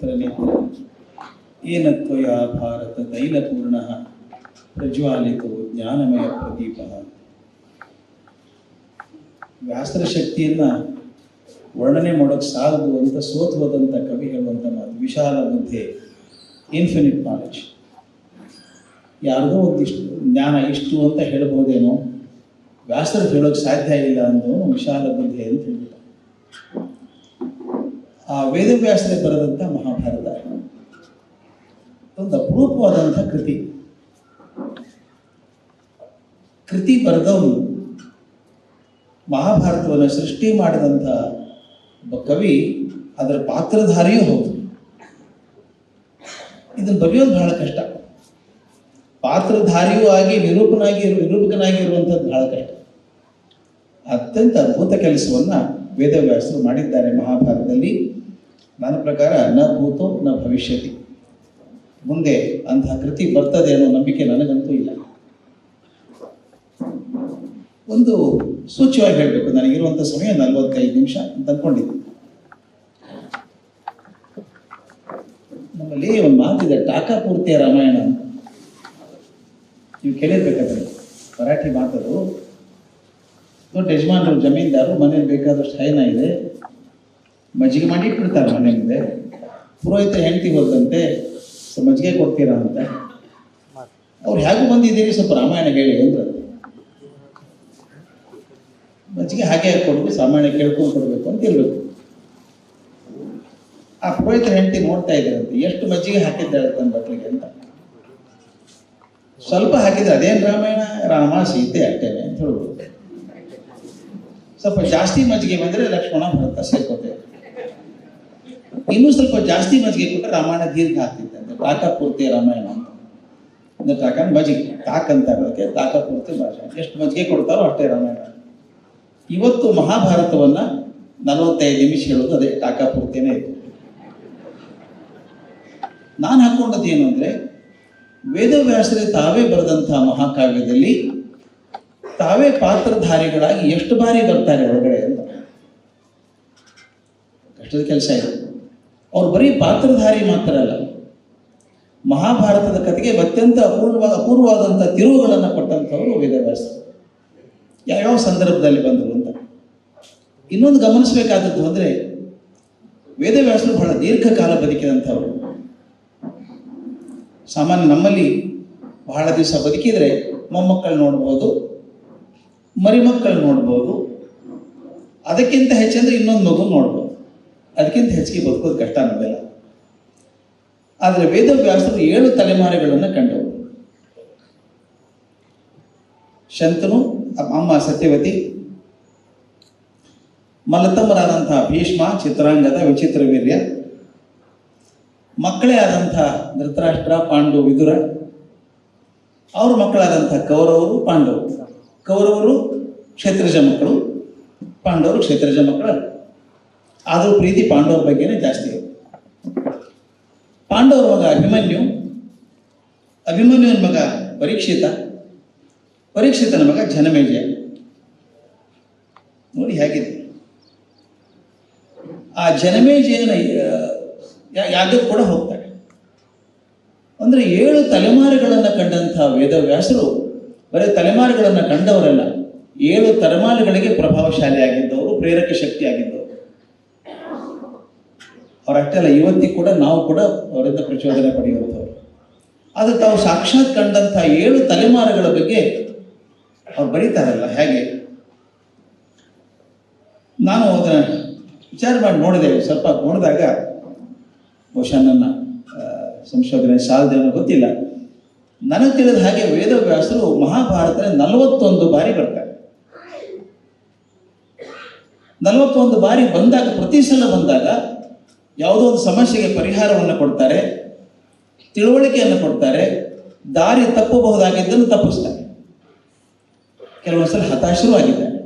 ಪುತ್ರನೇತ್ರ ಏನ ತ್ವಯ ಭಾರತ ತೈಲಪೂರ್ಣ ಪ್ರಜ್ವಾಲಿತೋ ಜ್ಞಾನಮಯ ಪ್ರದೀಪ. ವ್ಯಾಸರ ಶಕ್ತಿಯನ್ನ ವರ್ಣನೆ ಮಾಡೋಕ್ ಸಾಲದು ಅಂತ ಸೋತು ಕವಿ ಹೇಳುವಂಥ ಮಾತು, ವಿಶಾಲ ಬುದ್ಧಿ ಇನ್ಫಿನಿಟ್ ನಾಲೆಜ್ ಯಾರ್ದೋ ಒಂದಿಷ್ಟು ಜ್ಞಾನ ಇಷ್ಟು ಅಂತ ಹೇಳ್ಬೋದೇನೋ, ವ್ಯಾಸರು ಹೇಳೋಕೆ ಸಾಧ್ಯ ಇಲ್ಲ ಅಂತ ವಿಶಾಲ ಬುದ್ಧಿ ಅಂತ ಹೇಳ್ಬಿಟ್ಟ. ಆ ವೇದವ್ಯಾಸರೇ ಬರೆದಂಥ ಮಹಾಭಾರತ. ಒಂದು ಅಪರೂಪವಾದಂಥ ಕೃತಿ. ಕೃತಿ ಬರೆದವನು ಮಹಾಭಾರತವನ್ನು ಸೃಷ್ಟಿ ಮಾಡಿದಂಥ ಒಬ್ಬ ಕವಿ ಅದರ ಪಾತ್ರಧಾರಿಯೂ ಹೌದು. ಇದನ್ನು ಬರೆಯೋದು ಬಹಳ ಕಷ್ಟ. ಪಾತ್ರಧಾರಿಯೂ ಆಗಿ ನಿರೂಪನಾಗಿ ನಿರೂಪಕನಾಗಿ ಇರುವಂಥದ್ದು ಬಹಳ ಕಷ್ಟ. ಅತ್ಯಂತ ಅದ್ಭುತ ಕೆಲಸವನ್ನ ವೇದವ್ಯಾಸರು ಮಾಡಿದ್ದಾರೆ ಮಹಾಭಾರತದಲ್ಲಿ. ನನ್ನ ಪ್ರಕಾರ ನ ಭೂತೋ ನ ಭವಿಷ್ಯತಿ. ಮುಂದೆ ಅಂತಹ ಕೃತಿ ಬರ್ತದೆ ಅನ್ನೋ ನಂಬಿಕೆ ನನಗಂತೂ ಇಲ್ಲ. ಒಂದು ಸೂಚ್ಯವಾಗಿ ಹೇಳಬೇಕು ನನಗಿರುವಂಥ ಸಮಯ ನಲವತ್ತೈದು ನಿಮಿಷ ಅಂತ ಅಂದ್ಕೊಂಡಿದ್ದೆ ನಮ್ಮಲ್ಲಿ ಒಂದು ಮಾತಿದೆ ಟಾಕಾ ಪೂರ್ತಿಯ ರಾಮಾಯಣ ನೀವು ಕೇಳಿರ್ಬೇಕಾದ್ರೆ, ಮರಾಠಿ ಮಾತದು ದೊಡ್ಡ ಯಜಮಾನರು, ಜಮೀನ್ದಾರು, ಮನೇಲಿ ಬೇಕಾದಷ್ಟು ಹೈನ ಇದೆ. ಮಜ್ಜಿಗೆ ಮಾಡಿ ಇಟ್ಬಿಡ್ತಾರೆ ಮನೆ ಮುಂದೆ. ಪುರೋಹಿತ ಹೆಂಡತಿ ಹೋದಂತೆ ಮಜ್ಜಿಗೆ ಕೊಡ್ತೀರಾ ಅಂತ. ಅವ್ರು ಹೇಗೆ ಬಂದಿದ್ದೀರಿ? ಸ್ವಲ್ಪ ರಾಮಾಯಣ ಹೇಳಿ ಅಂದ್ರೆ. ಮಜ್ಜಿಗೆ ಹಾಗೆ ಕೊಡಬೇಕು, ಸಾಮಾನ್ಯ ಕೇಳ್ಕೊಂಡು ಕೊಡಬೇಕು ಅಂತ ಇರಬೇಕು ಆ ಪುರೋಹಿತರ ಹೆಂಡತಿ ನೋಡ್ತಾ ಇದ್ದಾರಂತೆ, ಎಷ್ಟು ಮಜ್ಜಿಗೆ ಹಾಕಿದ್ದಾಳೆ ತನ್ನ ಬಟ್ಲಿಗೆ ಅಂತ. ಸ್ವಲ್ಪ ಹಾಕಿದ್ರೆ ಅದೇನು ರಾಮಾಯಣ? ರಾಮ, ಸೀತೆ, ಅಟ್ಟೇನೆ ಅಂತ ಹೇಳ್ಬೋದು. ಸ್ವಲ್ಪ ಜಾಸ್ತಿ ಮಜ್ಜಿಗೆ ಬಂದರೆ ಲಕ್ಷ್ಮಣ ಭರತ ಸೇರ್ಕೋತೇವೆ ಇನ್ನೂ ಸ್ವಲ್ಪ ಜಾಸ್ತಿ ಮಜ್ಜಿಗೆ ಕೊಟ್ಟರೆ ರಾಮಾಯಣ ದೀರ್ಘ ಆಗ್ತಿತ್ತು ತಾಕ ಪೂರ್ತಿ ರಾಮಾಯಣ ಅಂತ. ಅಂದ್ರೆ ತಾಕ ಮಜ್ಜಿಗೆ ತಾಕ್ ಅಂತ ಅದಕ್ಕೆ ತಾಕ ಪೂರ್ತಿ ಭಾಷೆ. ಎಷ್ಟು ಮಜ್ಜಿಗೆ ಕೊಡ್ತಾರೋ ಅಷ್ಟೇ ರಾಮಾಯಣ. ಇವತ್ತು ಮಹಾಭಾರತವನ್ನ ನಲವತ್ತೈದು ನಿಮಿಷ ಹೇಳೋದು ಅದೇ ಟಾಕಾ ಪೂರ್ತಿನೇ ಇತ್ತು. ನಾನು ಹಾಕೊಂಡದ್ದು ಏನು ಅಂದ್ರೆ ವೇದವ್ಯಾಸರೇ ತಾವೇ ಬರೆದಂತಹ ಮಹಾಕಾವ್ಯದಲ್ಲಿ ತಾವೇ ಪಾತ್ರಧಾರಿಗಳಾಗಿ ಎಷ್ಟು ಬಾರಿ ಬರ್ತಾರೆ ಒಳಗಡೆ ಅಂತ. ಕಷ್ಟದ ಕೆಲಸ ಇದೆ. ಅವ್ರು ಬರೀ ಪಾತ್ರಧಾರಿ ಮಾತ್ರ ಅಲ್ಲ. ಮಹಾಭಾರತದ ಕಥೆಗೆ ಅತ್ಯಂತ ಅಪೂರ್ವ ಅಪೂರ್ವವಾದಂಥ ತಿರುವುಗಳನ್ನು ಕೊಟ್ಟಂಥವ್ರು ವೇದವ್ಯಾಸ ಯಾವ್ಯಾವ ಸಂದರ್ಭದಲ್ಲಿ ಬಂದರು ಅಂತ. ಇನ್ನೊಂದು ಗಮನಿಸಬೇಕಾದದ್ದು ಅಂದರೆ ವೇದವ್ಯಾಸರು ಬಹಳ ದೀರ್ಘಕಾಲ ಬದುಕಿದಂಥವ್ರು. ಸಾಮಾನ್ಯ ನಮ್ಮಲ್ಲಿ ಬಹಳ ದಿವಸ ಬದುಕಿದರೆ ಮೊಮ್ಮಕ್ಕಳು ನೋಡ್ಬೋದು ಮರಿಮಕ್ಕಳು ನೋಡ್ಬೋದು. ಅದಕ್ಕಿಂತ ಹೆಚ್ಚಂದ್ರೆ ಇನ್ನೊಂದು ಮಗು ನೋಡ್ಬೋದು. ಅದಕ್ಕಿಂತ ಹೆಚ್ಚಿಗೆ ಬದುಕೋದು ಕಷ್ಟ ಅನ್ನೋದಿಲ್ಲ. ಆದರೆ ವೇದವ್ಯಾಸರು ಏಳು ತಲೆಮಾರುಗಳನ್ನು ಕಂಡವರು ಶಂತನು, ಅಮ್ಮ ಸತ್ಯವತಿ ಮಲತಮ್ಮರಾದಂತಹ ಭೀಷ್ಮ, ಚಿತ್ರಾಂಗದ ವಿಚಿತ್ರ ವೀರ್ಯ, ಮಕ್ಕಳೇ ಆದಂತಹ ಧೃತರಾಷ್ಟ್ರ, ಪಾಂಡು, ವಿದುರ, ಅವ್ರ ಮಕ್ಕಳಾದಂಥ ಕೌರವರು, ಪಾಂಡವರು. ಕೌರವರು ಕ್ಷೇತ್ರಜ ಮಕ್ಕಳು, ಪಾಂಡವರು ಕ್ಷೇತ್ರಜ ಮಕ್ಕಳಲ್ಲ ಆದರೂ ಪ್ರೀತಿ ಪಾಂಡವರ ಬಗ್ಗೆನೇ ಜಾಸ್ತಿ ಪಾಂಡವರ ಮಗ ಅಭಿಮನ್ಯು, ಅಭಿಮನ್ಯುವಿನ ಮಗ ಪರೀಕ್ಷಿತ, ಪರೀಕ್ಷಿತನ ಮಗ ಜನಮೇಜಯ ನೋಡಿ ಹೇಗಿದೆ. ಆ ಜನಮೇಜಯನ ಯಾ- ಯಾಗಕ್ಕೆ ಕೂಡ ಹೋಗ್ತಾರೆ ಅಂದರೆ ಏಳು ತಲೆಮಾರುಗಳನ್ನು ಕಂಡಂತಹ ವೇದವ್ಯಾಸರು ಬರೀ ತಲೆಮಾರುಗಳನ್ನು ಕಂಡವರಲ್ಲ, ಏಳು ತಲೆಮಾರುಗಳಿಗೆ ಪ್ರಭಾವಶಾಲಿಯಾಗಿದ್ದವರು, ಪ್ರೇರಕ ಶಕ್ತಿ ಆಗಿದ್ದವರು ಅವರಷ್ಟೇ ಅಲ್ಲ, ಇವತ್ತಿಗೆ ಕೂಡ ನಾವು ಕೂಡ ಅವರಿಂದ ಪ್ರಚೋದನೆ ಪಡೆಯುವಂಥವ್ರು. ಆದರೆ ತಾವು ಸಾಕ್ಷಾತ್ ಕಂಡಂತಹ ಏಳು ತಲೆಮಾರುಗಳ ಬಗ್ಗೆ ಅವ್ರು ಬರೀತಾರಲ್ಲ, ಹೇಗೆ? ನಾನು ಅದನ್ನ ವಿಚಾರ ಮಾಡಿ ನೋಡಿದೆ, ಸ್ವಲ್ಪ ನೋಡಿದಾಗ ಬಹುಶಃ ನನ್ನ ಸಂಶೋಧನೆ ಸಾಲದೇನೋ ಗೊತ್ತಿಲ್ಲ. ನನಗೆ ತಿಳಿದ ಹಾಗೆ ವೇದವ್ಯಾಸರು ಮಹಾಭಾರತ ನಲವತ್ತೊಂದು ಬಾರಿ ಬರ್ತಾರೆ. ನಲವತ್ತೊಂದು ಬಾರಿ ಬಂದಾಗ, ಪ್ರತಿ ಸಲ ಬಂದಾಗ ಯಾವುದೋ ಒಂದು ಸಮಸ್ಯೆಗೆ ಪರಿಹಾರವನ್ನು ಕೊಡ್ತಾರೆ, ತಿಳುವಳಿಕೆಯನ್ನು ಕೊಡ್ತಾರೆ, ದಾರಿ ತಪ್ಪಬಹುದಾಗಿದ್ದನ್ನು ತಪ್ಪಿಸ್ತಾರೆ. ಕೆಲವೊಂದ್ಸಲ ಸಲ ಹತಾಶರು ಆಗಿದ್ದಾರೆ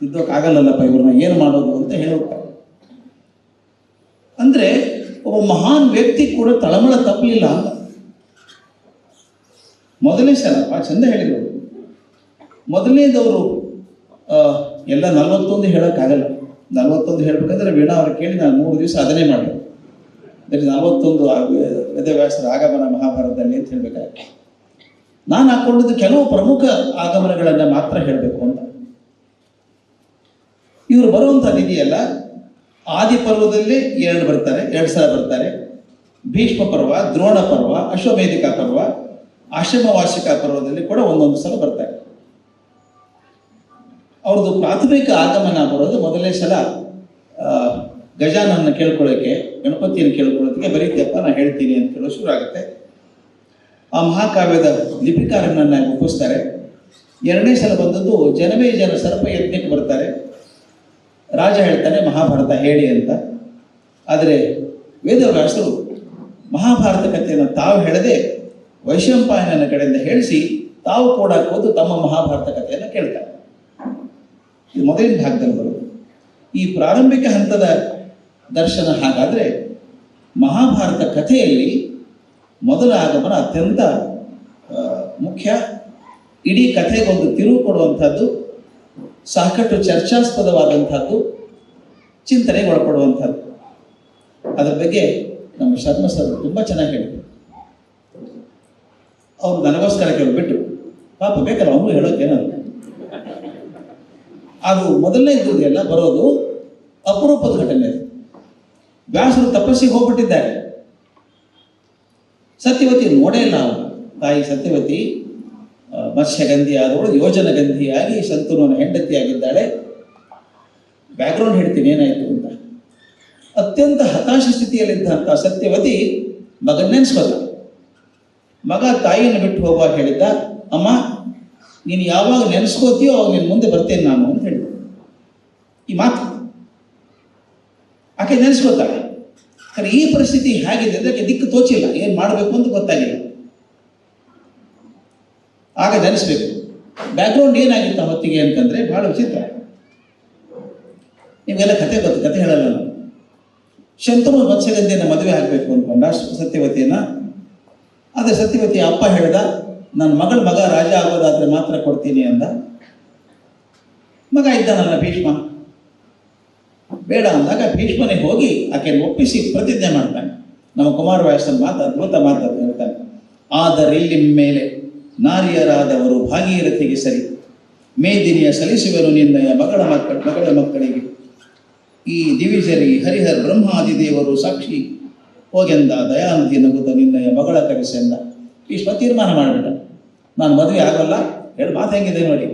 ಇದ್ದೋಕ್ಕಾಗಲ್ಲಲ್ಲಪ್ಪ ಇವ್ರನ್ನ, ಏನು ಮಾಡೋದು ಅಂತ ಹೇಳುತ್ತೆ ಅಂದ್ರೆ ಒಬ್ಬ ಮಹಾನ್ ವ್ಯಕ್ತಿ ಕೂಡ ತಳಮಳ ತಪ್ಪಲಿಲ್ಲ ಅಂತ ಮೊದಲನೇ ಸಲ ಭಾಳ ಚಂದ ಹೇಳಿದರು ಮೊದಲನೇದವರು ಎಲ್ಲ ನಲವತ್ತೊಂದು ಹೇಳೋಕ್ಕಾಗಲ್ಲ. ನಲವತ್ತೊಂದು ಹೇಳ್ಬೇಕಂದ್ರೆ ವೀಣಾ ಅವ್ರು ಕೇಳಿ ನಾನು ಮೂರು ದಿವಸ ಅದನ್ನೇ ಮಾಡಿದೆ. ಅದಕ್ಕೆ ನಲವತ್ತೊಂದು ವೇದವ್ಯಾಸರ ಆಗಮನ ಮಹಾಭಾರತದಲ್ಲಿ ಅಂತ ಹೇಳ್ಬೇಕಾದ್ರೆ ನಾನು ಹಾಕೊಂಡಿದ್ದು ಕೆಲವು ಪ್ರಮುಖ ಆಗಮನಗಳನ್ನು ಮಾತ್ರ ಹೇಳಬೇಕು ಅಂತ. ಇವರು ಬರುವಂಥದ್ದು ಇದೆಯಲ್ಲ ಆದಿ ಪರ್ವದಲ್ಲಿ ಎರಡು ಬರ್ತಾರೆ, ಎರಡು ಸಲ ಬರ್ತಾರೆ. ಭೀಷ್ಮ ಪರ್ವ, ದ್ರೋಣ ಪರ್ವ, ಅಶ್ವಮೇಧಿಕಾ ಪರ್ವ ಆಶ್ರಮ ವಾರ್ಷಿಕ ಪರ್ವದಲ್ಲಿ ಕೂಡ ಒಂದೊಂದು ಸಲ ಬರ್ತಾರೆ. ಅವ್ರದ್ದು ಪ್ರಾಥಮಿಕ ಆಗಮನ ಬರೋದು ಮೊದಲನೇ ಸಲ ಗಜಾನನ್ನ ಗಜಾನನ ಕೇಳ್ಕೊಳ್ಳೋಕ್ಕೆ ಗಣಪತಿಯನ್ನು ಕೇಳ್ಕೊಳ್ಳೋದಕ್ಕೆ ಬರೀತಿಯಪ್ಪ ನಾನು ಹೇಳ್ತೀನಿ ಅಂತ ಕೇಳೋ ಶುರು ಆಗುತ್ತೆ. ಆ ಮಹಾಕಾವ್ಯದ ಲಿಪಿಕಾರನ್ನ ಒಪ್ಪಿಸ್ತಾರೆ ಎರಡನೇ ಸಲ ಬಂದದ್ದು ಜನವೇ ಜನ ಸರ್ಪ ಯಜ್ಞಕ್ಕೆ ಬರ್ತಾರೆ. ರಾಜ ಹೇಳ್ತಾನೆ, ಮಹಾಭಾರತ ಹೇಳಿ ಅಂತ. ಆದರೆ ವೇದವ್ಯಾಸರು ಮಹಾಭಾರತ ಕಥೆಯನ್ನು ತಾವು ಹೇಳದೆ ವೈಶಂಪಾಯನನ ಕಡೆಯಿಂದ ಹೇಳಿಸಿ ತಾವು ಕೂಡ ಕೂತು ತಮ್ಮ ಮಹಾಭಾರತ ಕಥೆಯನ್ನು ಕೇಳ್ತಾರೆ. ಇದು ಮೊದಲಿನ ಭಾಗದಲ್ಲಿ ಈ ಪ್ರಾರಂಭಿಕ ಹಂತದ ದರ್ಶನ ಹಾಗಾದರೆ ಮಹಾಭಾರತ ಕಥೆಯಲ್ಲಿ ಮೊದಲ ಆಗಮನ ಅತ್ಯಂತ ಮುಖ್ಯ. ಇಡೀ ಕಥೆಗೊಂದು ತಿರುವು ಕೊಡುವಂಥದ್ದು, ಸಾಕಷ್ಟು ಚರ್ಚಾಸ್ಪದವಾದಂಥದ್ದು ಚಿಂತನೆಗೆ ಒಳಪಡುವಂಥದ್ದು ಅದರ ಬಗ್ಗೆ ನಮ್ಮ ಶರ್ಮ ಸರ್ ತುಂಬ ಚೆನ್ನಾಗಿ ಹೇಳಿದ್ರು. ಅವ್ರು ನನಗೋಸ್ಕರ ಕೆಲವು ಬಿಟ್ಟು ಪಾಪ ಬೇಕಲ್ಲ ಅವನು ಹೇಳೋಕ್ಕೇನಾದ್ರು ಅದು ಮೊದಲನೇ ಎಲ್ಲ ಬರೋದು ಅಪರೂಪದ ಘಟನೆ ಅದು. ವ್ಯಾಸರು ತಪಸ್ಸಿಗೆ ಹೋಗ್ಬಿಟ್ಟಿದ್ದಾರೆ. ಸತ್ಯವತಿ ನೋಡೇ ಇಲ್ಲ ಅವನು. ತಾಯಿ ಸತ್ಯವತಿ ಮತ್ಸ್ಯ ಮತ್ಸ್ಯಗಂಧಿ ಆದವಳು ಯೋಜನ ಗಂಧಿಯಾಗಿ ಶಂತನುವನ ಹೆಂಡತಿಯಾಗಿದ್ದಾಳೆ. ಬ್ಯಾಕ್ಗ್ರೌಂಡ್ ಹೇಳ್ತೀನಿ, ಏನಾಯಿತು ಅಂತ. ಅತ್ಯಂತ ಹತಾಶ ಸ್ಥಿತಿಯಲ್ಲಿದ್ದಂಥ ಸತ್ಯವತಿ ಮಗನ್ನೆನ್ಸ್ಬಲ್ಲ ಮಗ ತಾಯಿಯನ್ನು ಬಿಟ್ಟು ಹೋಗುವಾಗ ಹೇಳಿದ್ದ, ಅಮ್ಮ, ನೀನು ಯಾವಾಗ ನೆನೆಸ್ಕೋತೀಯೋ ಅವಾಗ ನಿನ್ನ ಮುಂದೆ ಬರ್ತೇನೆ ನಾನು ಅಂತ ಹೇಳಿದ ಈ ಮಾತು. ಆಕೆ ನೆನೆಸ್ಕೋತಾಳೆ ಆದರೆ ಈ ಪರಿಸ್ಥಿತಿ ಹೇಗಿದೆ ಅಂದರೆ ದಿಕ್ಕು ತೋಚಿಲ್ಲ. ಏನು ಮಾಡಬೇಕು ಅಂತ ಗೊತ್ತಾಗಿಲ್ಲ. ಆಗ ನೆನೆಸ್ಬೇಕು. ಬ್ಯಾಕ್ಗ್ರೌಂಡ್ ಏನಾಗಿತ್ತು ಹೊತ್ತಿಗೆ ಅಂತಂದರೆ ಭಾಳ ವಿಚಿತ್ರ. ನಿಮಗೆಲ್ಲ ಕತೆ ಗೊತ್ತು, ಕತೆ ಹೇಳಲ್ಲ ನಾನು. ಶಂತನು ಮತ್ಸ್ಯಗಂಧಿಯನ್ನು ಮದುವೆ ಆಗಬೇಕು ಅಂದ್ಕೊಂಡ ಸತ್ಯವತಿಯನ್ನ. ಆದರೆ ಸತ್ಯವತಿ ಅಪ್ಪ ಹೇಳ್ದ, ನನ್ನ ಮಗಳ ಮಗ ರಾಜ ಆಗೋದಾದ್ರೆ ಮಾತ್ರ ಕೊಡ್ತೀನಿ ಅಂದ. ಮಗ ಇದ್ದ ನನ್ನ ಭೀಷ್ಮ. ಬೇಡ ಅಂದಾಗ ಭೀಷ್ಮನಿಗೆ ಹೋಗಿ ಆಕೆಯನ್ನು ಒಪ್ಪಿಸಿ ಪ್ರತಿಜ್ಞೆ ಮಾಡ್ತಾನೆ. ನಮ್ಮ ಕುಮಾರವ್ಯಾಸನ ಮಾತು ಅದ್ಭುತ ಮಾತು ಹೇಳ್ತಾನೆ. ಆದರಿಲ್ಲಿ ಮೇಲೆ ನಾರಿಯರಾದವರು ಭಾಗೀರಥಿಗೆ ಸರಿ. ಮೇದಿನಿಯ ಸಲ್ಲಿಸುವರು ನಿನ್ನಯ ಮಗಳ ಮಕ್ಕಳ ಮಗಳ ಮಕ್ಕಳಿಗೆ. ಈ ದಿವಿಜರಿ ಹರಿಹರ ಬ್ರಹ್ಮಾದಿ ದೇವರು ಸಾಕ್ಷಿ ಹೋಗೆಂದ ದಯಾನಂದಿ ನಗುತ್ತ ನಿನ್ನಯ ಮಗಳ ಕರೆಸೆಂದ. ಭೀಷ್ಮ ತೀರ್ಮಾನ ಮಾಡಿಬಿಟ್ಟ. ನಾನು ಮದುವೆ ಆಗಲ್ಲ ಹೇಳಿ ಮಾತು ಹೆಂಗಿದೆ ನೋಡಿ.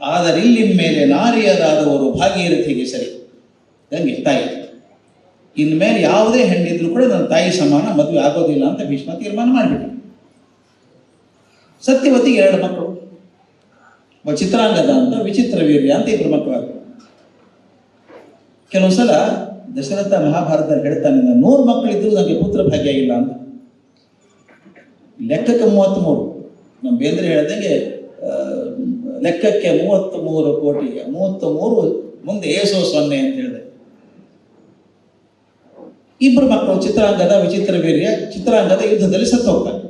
ಆದರೆ ಇಲ್ಲಿನ ಮೇಲೆ ನಾರಿಯರಾದವರು ಭಾಗೀರಥಿಗೆ ಸರಿ. ನಂಗೆ ತಾಯಿ. ಇನ್ಮೇಲೆ ಯಾವುದೇ ಹೆಣ್ಣಿದ್ರು ಕೂಡ ನನ್ನ ತಾಯಿ ಸಮಾನ, ಮದುವೆ ಆಗೋದಿಲ್ಲ ಅಂತ ಭೀಷ್ಮ ತೀರ್ಮಾನ ಮಾಡಿಬಿಟ್ಟ. ಸತ್ಯವತಿಗೆ ಎರಡು ಮಕ್ಕಳು. ಚಿತ್ರಾಂಗದ ಅಂತ ವಿಚಿತ್ರ ವೀರ್ಯ ಅಂತ ಇಬ್ಬರು ಮಕ್ಕಳು. ಕೆಲವು ಸಲ ದಶರಥ ಮಹಾಭಾರತ ಹೇಳ್ತಾನೆ ನೂರು ಮಕ್ಕಳಿದ್ರು ನನಗೆ ಪುತ್ರ ಭಾಗ್ಯ ಇಲ್ಲ ಅಂತ. ಲೆಕ್ಕಕ್ಕೆ ಮೂವತ್ತ್ಮೂರು ನಮ್ಮ ಬೇಂದ್ರೆ ಹೇಳ್ದಂಗೆ ಲೆಕ್ಕಕ್ಕೆ ಮೂವತ್ತ್ ಮೂರು ಕೋಟಿ ಮೂವತ್ತ್ ಮೂರು ಮುಂದೆ ಏಸೋ ಸೊನ್ನೆ ಅಂತ ಹೇಳಿದೆ. ಇಬ್ಬರು ಮಕ್ಕಳು, ಚಿತ್ರಾಂಗದ ವಿಚಿತ್ರ ವೀರ್ಯ, ಚಿತ್ರಾಂಗದ ಯುದ್ಧದಲ್ಲಿ ಸತ್ತು ಹೋಗ್ತಾರೆ.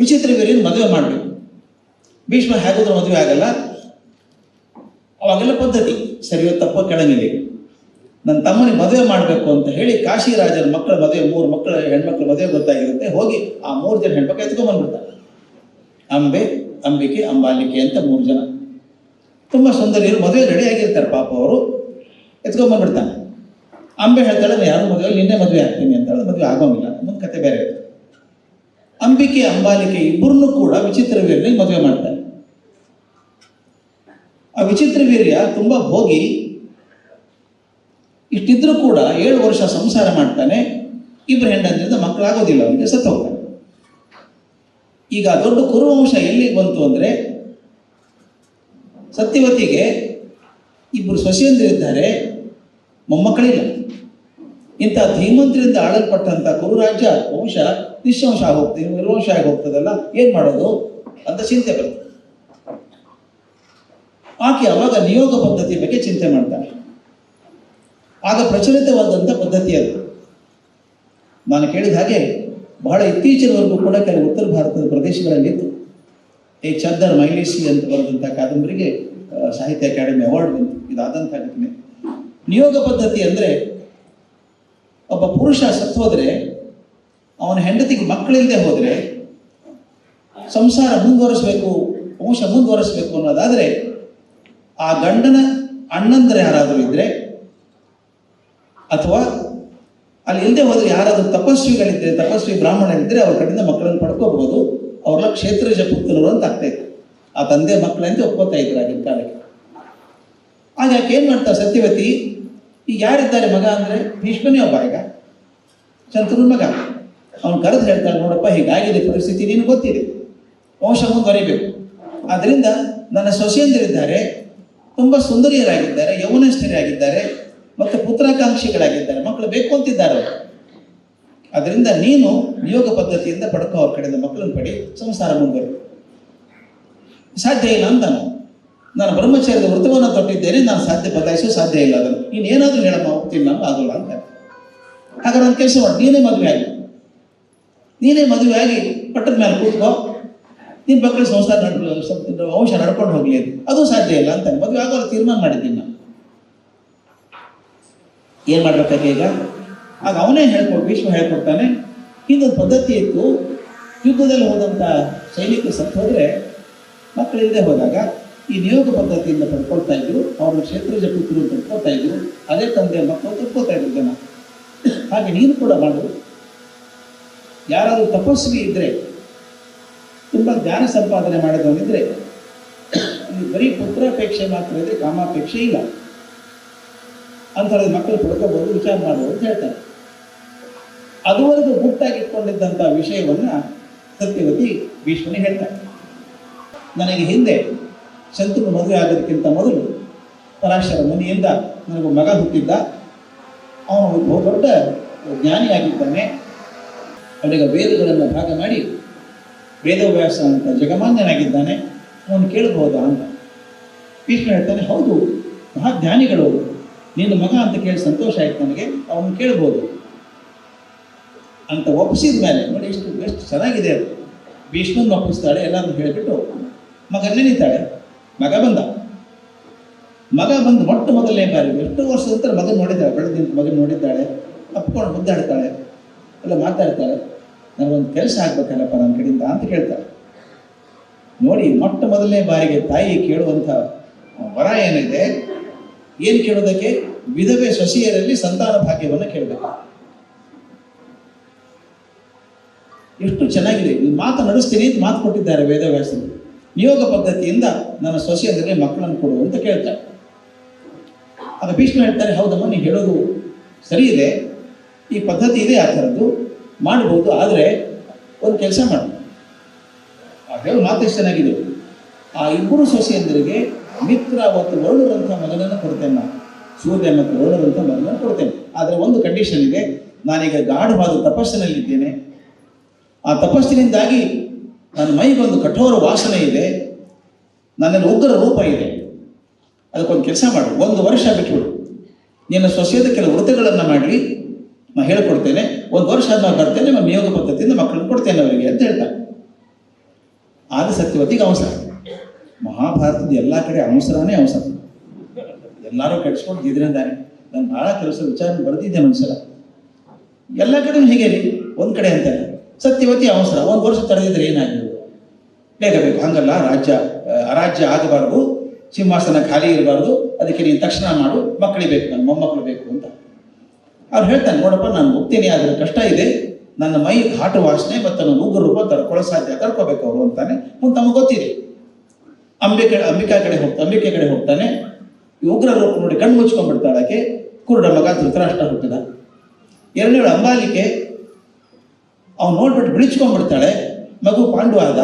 ವಿಚಿತ್ರ ವೀರ್ಯನ ಮದುವೆ ಮಾಡಬೇಕು. ಭೀಷ್ಮ ಹೇಗಾದ್ರೂ ಮದುವೆ ಆಗಲ್ಲ. ಅವಾಗೆಲ್ಲ ಪದ್ಧತಿ, ಸರಿಯೋ ತಪ್ಪ ಕೆಳಗಿಲ್ಲ ನನ್ನ ತಮ್ಮನಿಗೆ ಮದುವೆ ಮಾಡಬೇಕು ಅಂತ ಹೇಳಿ ಕಾಶಿ ರಾಜರ ಮಕ್ಕಳ ಮದುವೆ, ಮೂರು ಮಕ್ಕಳ ಹೆಣ್ಮಕ್ಳ ಮದುವೆ ಗೊತ್ತಾಗಿರುತ್ತೆ. ಹೋಗಿ ಆ ಮೂರು ಜನ ಹೆಣ್ಮಕ್ಳು ಎತ್ಕೊಂಡ್ಬಂದ್ಬಿಡ್ತಾರೆ ಅಂಬೆ, ಅಂಬಿಕೆ, ಅಂಬಾಲಿಕೆ ಅಂತ ಮೂರು ಜನ. ತುಂಬ ಸುಂದರಿಯರು, ಮದುವೆ ರೆಡಿ ಆಗಿರ್ತಾರೆ ಪಾಪ ಅವರು. ಎತ್ಕೊಂಡ್ಬಂದ್ಬಿಡ್ತಾನೆ ಅಂಬೆ ಹೇಳ್ತಾಳೆ, ನಾನು ಯಾರು ಮದುವೆ? ನಿನ್ನೆ ಮದುವೆ ಆಗ್ತೀನಿ ಅಂತ ಹೇಳಿ, ಮದುವೆ ಆಗೋಂಗಿಲ್ಲ. ಮುಂದೆ ಕತೆ ಬೇರೆ ಅಂಬಿಕೆ, ಅಂಬಾಲಿಕೆ ಇಬ್ಬರನ್ನು ಕೂಡ ವಿಚಿತ್ರ ವೀರ್ಯ ಮದುವೆ ಮಾಡ್ತಾರೆ. ಆ ವಿಚಿತ್ರ ವೀರ್ಯ ತುಂಬ ಭೋಗಿ ಇಷ್ಟಿದ್ರೂ ಕೂಡ ಏಳು ವರ್ಷ ಸಂಸಾರ ಮಾಡ್ತಾನೆ ಇಬ್ಬರು ಹೆಂಡಂದ್ರಿಂದ ಮಕ್ಕಳಾಗೋದಿಲ್ಲ, ಅವನಿಗೆ ಸತ್ತು ಹೋಗ್ತಾನೆ ಈಗ ದೊಡ್ಡ ಕುರುವಂಶ ಎಲ್ಲಿಗೆ ಬಂತು ಅಂದರೆ, ಸತ್ಯವತಿಗೆ ಇಬ್ಬರು ಸೊಸೆಯಂದಿರಿದ್ದಾರೆ, ಮೊಮ್ಮಕ್ಕಳಿಲ್ಲ. ಇಂಥ ಧೀಮಂತರಿಂದ ಆಳಲ್ಪಟ್ಟಂಥ ಕುರುರಾಜ್ಯ ವಂಶ ನಿಶಂಶ ಆಗೋಗ್ತದೆ, ನಿರ್ವಂಶ ಆಗಿ ಹೋಗ್ತದಲ್ಲ ಏನು ಮಾಡೋದು ಅಂತ ಚಿಂತೆ ಬರ್ತದೆ. ಆಕೆ ಅವಾಗ ನಿಯೋಗ ಪದ್ಧತಿ ಬಗ್ಗೆ ಚಿಂತೆ ಮಾಡ್ತಾಳೆ. ಆಗ ಪ್ರಚಲಿತವಾದಂಥ ಪದ್ಧತಿ ಅದು. ನಾನು ಕೇಳಿದ ಹಾಗೆ ಬಹಳ ಇತ್ತೀಚಿನವರೆಗೂ ಕೂಡ ಕೆಲವು ಉತ್ತರ ಭಾರತದ ಪ್ರದೇಶಗಳಲ್ಲಿತ್ತು. ಈ ಚದ್ದರ್ ಮೈಲೇಸಿ ಅಂತ ಬರೆದಂಥ ಕಾದಂಬರಿಗೆ ಸಾಹಿತ್ಯ ಅಕಾಡೆಮಿ ಅವಾರ್ಡ್ ಬಂತು. ಇದಾದಂಥ ಘಟನೆ. ನಿಯೋಗ ಪದ್ಧತಿ ಅಂದರೆ ಒಬ್ಬ ಪುರುಷ ಸತ್ತು ಹೋದ್ರೆ, ಅವನ ಹೆಂಡತಿಗೆ ಮಕ್ಕಳಿಲ್ಲದೆ ಹೋದರೆ, ಸಂಸಾರ ಮುಂದುವರಿಸಬೇಕು, ವಂಶ ಮುಂದುವರಿಸಬೇಕು ಅನ್ನೋದಾದರೆ, ಆ ಗಂಡನ ಅಣ್ಣಂದರೆ ಯಾರಾದರೂ ಇದ್ರೆ ಅಥವಾ ಅಲ್ಲಿ ಇಲ್ಲದೆ ಹೋದ್ರೆ ಯಾರಾದರೂ ತಪಸ್ವಿಗಳಿದ್ರೆ, ತಪಸ್ವಿ ಬ್ರಾಹ್ಮಣರಿದ್ದರೆ ಅವ್ರ ಕಡೆಯಿಂದ ಮಕ್ಕಳನ್ನು ಪಡ್ಕೋಬಹುದು. ಅವ್ರನ್ನ ಕ್ಷೇತ್ರಜ ಪುತ್ರರು ಅಂತ ಆಗ್ತಾ ಆ ತಂದೆ ಮಕ್ಕಳಂತೆ ಒಪ್ಕೋತಾ ಇದ್ರು ಆಗಿನ ಕಾಲಕ್ಕೆ. ಆಗ ಯಾಕೆ ಏನ್ ಮಾಡ್ತಾರೆ ಸತ್ಯವತಿ ಈಗ ಯಾರಿದ್ದಾರೆ ಮಗ ಅಂದ್ರೆ ಭೀಷ್ಮನೇ ಒಬ್ಬ ಈಗ. ಚಂದ್ರನ ಮಗ. ಅವನು ಕರೆದು ಹೇಳ್ತಾನೆ ನೋಡಪ್ಪ, ಹೀಗಾಗಿದೆ ಪರಿಸ್ಥಿತಿ, ನೀನು ಗೊತ್ತಿದೆ. ವಂಶ ಮುಂದುವರಿಬೇಕು ಆದ್ದರಿಂದ ನನ್ನ ಸೊಸೆಯಂದಿರಿದ್ದಾರೆ, ತುಂಬಾ ಸುಂದರಿಯರಾಗಿದ್ದಾರೆ, ಯೌವನಸ್ಥರಿಯಾಗಿದ್ದಾರೆ. ಮತ್ತು ಪುತ್ರಾಕಾಂಕ್ಷಿಗಳಾಗಿದ್ದಾರೆ. ಮಕ್ಕಳು ಬೇಕು ಅಂತಿದ್ದಾರೆ ಅದರಿಂದ ನೀನು ನಿಯೋಗ ಪದ್ಧತಿಯಿಂದ ಪಡ್ಕೋ ಅವ್ರ ಕಡೆಯಿಂದ ಮಕ್ಕಳನ್ನು ಪಡಿ, ಸಂಸಾರ ಮುಂದುವರಿ ಸಾಧ್ಯ ಇಲ್ಲ ಅಂತ ನಾನು ನಾನು ಬ್ರಹ್ಮಚಾರ್ಯದ ವೃತ್ತವನ್ನು ತೊಟ್ಟಿದ್ದೇನೆ, ನಾನು ಸಾಧ್ಯ ಬದಲಾಯಿಸೋ ಸಾಧ್ಯ ಇಲ್ಲ ಅದನ್ನು ನೀನೇನಾದರೂ ಹೇಳಮ್ಮ ಹೋಗ್ತೀನಿ ನಾನು ಆಗೋಲ್ಲ ಅಂತ. ಹಾಗಾದ್ರೆ ಒಂದು ಕೆಲಸ ಮಾಡಿ, ನೀನೇ ಮದುವೆ ಆಗಿ. ನೀನೇ ಮದುವೆ ಆಗಿ ಪಟ್ಟದ ಮೇಲೆ ಕೂತ್ಕೋ. ನಿನ್ನ ಮಕ್ಕಳು ಸಂಸಾರ ನಡ್ ವಂಶ ನಡ್ಕೊಂಡು ಹೋಗ್ಲಿ ಅದು ಸಾಧ್ಯ ಇಲ್ಲ ಅಂತ ಮದುವೆ ಆಗೋಲ್ಲ ತೀರ್ಮಾನ ಮಾಡಿದ್ದೀನಿ ನಾನು. ಏನ್ ಮಾಡ್ಬೇಕಾಗಿ ಈಗ? ಆಗ ಅವನೇ ಹೇಳ್ಕೊಡ್, ಭೀಷ್ಮ ಹೇಳ್ಕೊಡ್ತಾನೆ ಇದೊಂದು ಪದ್ಧತಿ ಇತ್ತು ಯುದ್ಧದಲ್ಲಿ ಹೋದಂಥ ಸೈನಿಕರು ಸತ್ತು ಹೋದ್ರೆ ಮಕ್ಕಳಿಲ್ಲದೆ ಹೋದಾಗ ಈ ನಿಯೋಗ ಪದ್ಧತಿಯಿಂದ ಪಡ್ಕೊಳ್ತಾ ಇದ್ರು ಅವ್ರ ಕ್ಷೇತ್ರಜ ಪುತ್ರರು ಪಡ್ಕೊಳ್ತಾ ಇದ್ರು, ಅದೇ ತಂದೆ ಮಕ್ಕಳು ತಪ್ಕೋತಾ ಇದ್ರು ಜನ. ಹಾಗೆ ನೀನು ಕೂಡ ಮಾಡು. ಯಾರಾದರೂ ತಪಸ್ವಿ ಇದ್ದರೆ ತುಂಬ ಜ್ಞಾನ ಸಂಪಾದನೆ ಮಾಡಿದವನಿದ್ರೆ ಬರೀ ಪುತ್ರಾಪೇಕ್ಷೆ ಮಾತ್ರ ಇದೆ ಕಾಮಾಪೇಕ್ಷೆ ಇಲ್ಲ. ಅಂಥವ್ರಿಗೆ ಮಕ್ಕಳು ಪಡ್ಕೋಬಹುದು ವಿಚಾರ ಮಾಡಬಹುದು ಅಂತ ಹೇಳ್ತಾರೆ. ಅದುವರೆಗೂ ಗುಟ್ಟಾಗಿಟ್ಕೊಂಡಿದ್ದಂಥ ವಿಷಯವನ್ನ ಸತ್ಯವತಿ ಭೀಷ್ಮನೇ ಹೇಳ್ತಾರೆ ನನಗೆ ಹಿಂದೆ ಶಂತನು ಮದುವೆ ಆಗೋದಕ್ಕಿಂತ ಮೊದಲು ಪರಾಶರ ಮುನಿಯಿಂದ ನನಗೂ ಮಗ ಹುಟ್ಟಿದ್ದ. ಅವನು ಬಹು ದೊಡ್ಡ ಜ್ಞಾನಿಯಾಗಿದ್ದಾನೆ. ಅವನಿಗೆ ವೇದಗಳನ್ನು ಭಾಗ ಮಾಡಿ ವೇದವ್ಯಾಸ ಅಂತ ಜಗಮಾನ್ಯನಾಗಿದ್ದಾನೆ. ಅವನು ಕೇಳಬಹುದಾ ಅಂತ. ಭೀಷ್ಮ ಹೇಳ್ತಾನೆ, ಹೌದು, ಮಹಾಜ್ಞಾನಿಗಳು ಅವರು ನಿನ್ನ ಮಗ ಅಂತ ಕೇಳಿ ಸಂತೋಷ ಆಯ್ತು ನನಗೆ ಅವನು ಕೇಳ್ಬೋದು. ಅಂತ ಒಪ್ಪಿಸಿದ ಮೇಲೆ, ನೋಡಿ ಎಷ್ಟು ಎಷ್ಟು ಚೆನ್ನಾಗಿದೆ ಅದು. ಭೀಷ್ಮನ್ ಒಪ್ಪಿಸ್ತಾಳೆ ಎಲ್ಲಾನು ಹೇಳಿಬಿಟ್ಟು ಮಗ ನಿಂತಾಳೆ. ಮಗ ಬಂದ. ಮಗ ಬಂದು ಮೊಟ್ಟ ಮೊದಲನೇ ಬಾರಿ, ಎಷ್ಟು ವರ್ಷದ ನಂತರ ಮಗನ ನೋಡಿದ್ದಾಳೆ ಬೆಳೆದ ಮಗನ ನೋಡಿದ್ದಾಳೆ ಅಪ್ಕೊಂಡು ಮುದ್ದಾಡ್ತಾಳೆ, ಎಲ್ಲ ಮಾತಾಡ್ತಾಳೆ. ನನಗೊಂದು ಕೆಲಸ ಆಗ್ಬೇಕಲ್ಲಪ್ಪ ನನ್ನ ಕಡೆಯಿಂದ ಅಂತ ಕೇಳ್ತಾಳೆ. ನೋಡಿ, ಮೊಟ್ಟ ಮೊದಲನೇ ಬಾರಿಗೆ ತಾಯಿ ಕೇಳುವಂಥ ವರ ಏನಿದೆ ಏನು ಕೇಳೋದಕ್ಕೆ? ವಿಧವೆ ಸೊಸೆಯರಲ್ಲಿ ಸಂತಾನ ಭಾಗ್ಯವನ್ನು ಕೇಳಬೇಕು. ಎಷ್ಟು ಚೆನ್ನಾಗಿದೆ. ಈ ಮಾತು ನಡೆಸ್ತೀನಿ ಅಂತ ಮಾತು ಕೊಟ್ಟಿದ್ದಾರೆ ವೇದವ್ಯಾಸರು. ನಿಯೋಗ ಪದ್ಧತಿಯಿಂದ ನನ್ನ ಸೊಸೆಯಂದ್ರೆ ಮಕ್ಕಳನ್ನು ಕೊಡು ಅಂತ ಕೇಳ್ತಾರೆ. ಆಗ ಭೀಷ್ಮ ಹೇಳ್ತಾರೆ, ಹೌದಮ್ಮ ನೀವು ಹೇಳೋದು ಸರಿ ಇದೆ. ಈ ಪದ್ಧತಿ ಇದೆ ಆ ಥರದ್ದು. ಮಾಡ್ಬೋದು, ಆದರೆ ಒಂದು ಕೆಲಸ ಮಾಡಿ. ಹೇಳೋ ಮಾತು ಎಷ್ಟು ಚೆನ್ನಾಗಿದೆ ಆ ಇಬ್ಬರು ಸೊಸೆಯಂದರಿಗೆ ಮಿತ್ರ ಮತ್ತು ವರುಣರಂಥ ಮಗನನ್ನು ಕೊಡ್ತೇನೆ ನಾನು. ಸೂರ್ಯ ಮತ್ತು ವರುಣರಂಥ ಮಗನನ್ನು ಕೊಡ್ತೇನೆ. ಆದರೆ ಒಂದು ಕಂಡೀಷನ್ ಇದೆ. ನಾನೀಗ ಗಾಢವಾದ ತಪಸ್ಸಿನಲ್ಲಿದ್ದೇನೆ. ಆ ತಪಸ್ಸಿನಿಂದಾಗಿ ನನ್ನ ಮೈಗೊಂದು ಕಠೋರ ವಾಸನೆ ಇದೆ. ನನ್ನಲ್ಲಿ ಉಗ್ರ ರೂಪ ಇದೆ. ಅದಕ್ಕೊಂದು ಕೆಲಸ ಮಾಡು. ಒಂದು ವರ್ಷ ಬಿಟ್ಬಿಡು. ನಿನ್ನ ಸೊಸೆಯದ ಕೆಲವು ವೃತ್ತಗಳನ್ನು ಮಾಡಿ ನಾನು ಹೇಳಿಕೊಡ್ತೇನೆ. ಒಂದು ವರ್ಷ ಆದ್ಮೇಲೆ ಬರ್ತೇನೆ. ನಮ್ಮ ನಿಯೋಗ ಪದ್ಧತಿಯಿಂದ ಮಕ್ಕಳನ್ನು ಕೊಡ್ತೇನೆ ಅವರಿಗೆ ಅಂತ ಹೇಳ್ತಾರೆ ಆದ ಸತ್ಯವತಿಗೆ ಅವಸರ. ಮಹಾಭಾರತದ ಎಲ್ಲ ಕಡೆ ಅವಸರನೇ ಅವಸರ. ಎಲ್ಲರೂ ಕೆಡಿಸ್ಕೊಂಡು ಇದ್ರಿಂದಾನೆ ನಾನು ಭಾಳ ಕೆಲಸ ವಿಚಾರ ಬರೆದಿದ್ದೆ ಒಂದ್ಸಲ ಎಲ್ಲ ಕಡೆ ಹೀಗೆ ರೀ. ಒಂದ್ ಕಡೆ ಅಂತಾರೆ ಸತ್ಯವತಿ ಅವಸರ. ಒಂದು ವರ್ಷ ತಡೆದಿದ್ರೆ ಏನಾಗಿದ್ರು ಬೇಗ ಬೇಕು ಹಂಗಲ್ಲ. ರಾಜ್ಯ ಅರಾಜ್ಯ ಆಗಬಾರ್ದು. ಸಿಂಹಾಸನ ಖಾಲಿ ಇರಬಾರ್ದು. ಅದಕ್ಕೆ ನೀನು ತಕ್ಷಣ ಮಾಡು. ಮಕ್ಕಳಿಗೆ ಬೇಕು. ನನ್ನ ಮೊಮ್ಮಕ್ಕಳು ಬೇಕು ಅಂತ. ಅವ್ರು ಹೇಳ್ತಾನೆ, ನೋಡಪ್ಪ, ನಾನು ಹೋಗ್ತೀನಿ, ಆದ್ರೆ ಕಷ್ಟ ಇದೆ. ನನ್ನ ಮೈ ಘಾಟು ವಾಸನೆ ಮತ್ತು ನನ್ನ ಉಗ್ರ ರೂಪ ತಡ್ಕೊಳ್ಳೋ ಸಾಧ್ಯ. ತಡ್ಕೋಬೇಕು ಅವರು ಅಂತಾನೆ. ತಮಗೆ ಗೊತ್ತಿದೆ. ಅಂಬಿಕೆ ಅಂಬಿಕಾ ಕಡೆ ಹೋಗ್ತಾ ಅಂಬಿಕೆ ಕಡೆ ಹೋಗ್ತಾನೆ. ಉಗ್ರರು ನೋಡಿ ಕಣ್ಣು ಮುಚ್ಕೊಂಡ್ಬಿಡ್ತಾಳಕ್ಕೆ ಕುರುಡ ಮಗ ಧೃತರಾಷ್ಟ್ರ ಹುಟ್ಟಿದ ಎರಡನೇಳು ಅಂಬಾಲಿಕೆ, ಅವ್ನು ನೋಡ್ಬಿಟ್ಟು ಬಿಳಿಚ್ಕೊಂಡ್ಬಿಡ್ತಾಳೆ. ಮಗು ಪಾಂಡು ಆದ.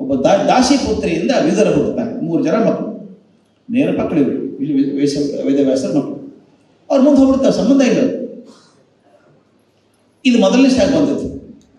ಒಬ್ಬ ದಾ ದಾಸಿ ಪುತ್ರಿಯಿಂದ ವಿಧರ ಹುಡ್ತಾನೆ ಮೂರು ಜನ ಮಕ್ಕಳು ನೇರ ಮಕ್ಕಳು ಇವರು. ವೇಸ ವೇದವ್ಯಾಸರ ಮಕ್ಕಳು ಅವ್ರು ಮುಂದೆ ಹೋಗ್ಬಿಡ್ತಾರೆ, ಸಂಬಂಧ ಇಲ್ಲ. ಇದು ಮೊದಲನೇ ಸ್ಟಾಕ್ ಬಂದದ್ದು